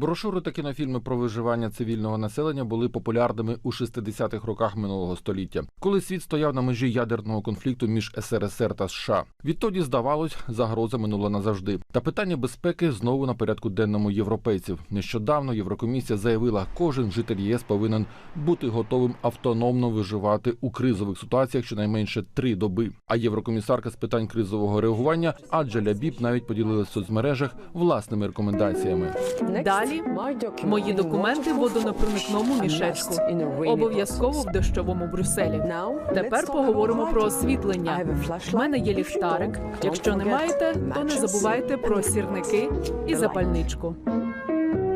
Брошури та кінофільми про виживання цивільного населення були популярними у 60-х роках минулого століття, коли світ стояв на межі ядерного конфлікту між СРСР та США. Відтоді здавалось, загроза минула назавжди. Та питання безпеки знову на порядку денному європейців. Нещодавно Єврокомісія заявила, кожен житель ЄС повинен бути готовим автономно виживати у кризових ситуаціях щонайменше три доби. А єврокомісарка з питань кризового реагування Аджеля Біб навіть поділилась в соцмережах власними рекомендаціями. Далі мої документи в водонепроникному мішечку. Обов'язково в дощовому Брюсселі. Тепер поговоримо про освітлення. В мене є ліхтарик. Якщо не маєте, то не забувайте про сірники і запальничку.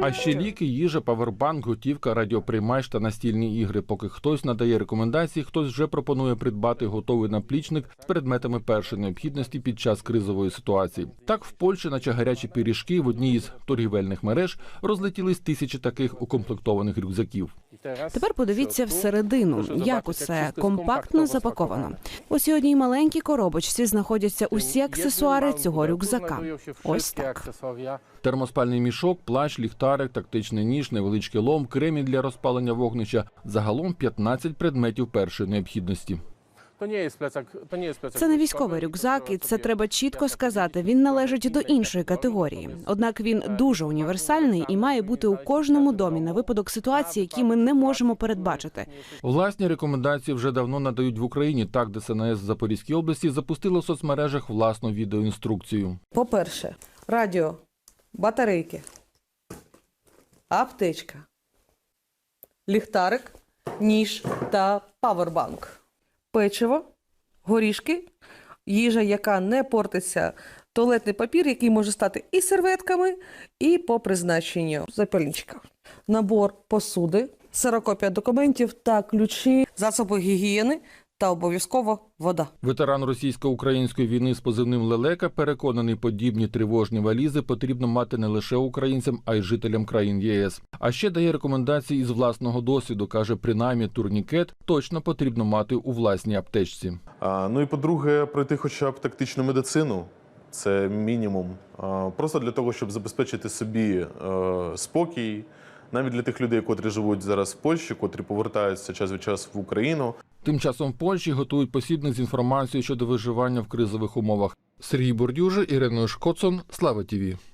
А ще ліки, їжа, павербанк, готівка, радіоприймач та настільні ігри. Поки хтось надає рекомендації, хтось вже пропонує придбати готовий наплічник з предметами першої необхідності під час кризової ситуації. Так в Польщі, наче гарячі пиріжки, в одній із торгівельних мереж розлетілись тисячі таких укомплектованих рюкзаків. Тепер подивіться всередину, як усе компактно запаковано. У сьогодні маленькій коробочці знаходяться усі аксесуари цього рюкзака. Ось так. Термоспальний мішок, плащ, ліхтарик, тактичний ніж, невеличкий лом, кремінь для розпалення вогнища. Загалом 15 предметів першої необхідності. Це не військовий рюкзак, і це треба чітко сказати. Він належить до іншої категорії. Однак він дуже універсальний і має бути у кожному домі на випадок ситуації, які ми не можемо передбачити. Власні рекомендації вже давно надають в Україні. Так, ДСНС в Запорізькій області запустила в соцмережах власну відеоінструкцію. По-перше, радіо, батарейки, аптечка, ліхтарик, ніж та павербанк, печиво, горішки, їжа, яка не портиться, туалетний папір, який може стати і серветками, і по призначенню запальничка, набор посуди, сирокопія документів та ключі, засоби гігієни та обов'язково вода. Ветеран російсько-української війни з позивним Лелека переконаний, подібні тривожні валізи потрібно мати не лише українцям, а й жителям країн ЄС. А ще дає рекомендації із власного досвіду. каже, принаймні турнікет точно потрібно мати у власній аптечці. А, ну і по-друге, пройти хоча б тактичну медицину. Це мінімум. А, просто для того, щоб забезпечити собі е, спокій, навіть для тих людей, котрі живуть зараз в Польщі, котрі повертаються час від часу в Україну. Тим часом в Польщі готують посібник з інформацією щодо виживання в кризових умовах. Сергій Бордюжи, Ірина Шкоцон, Слава Тіві.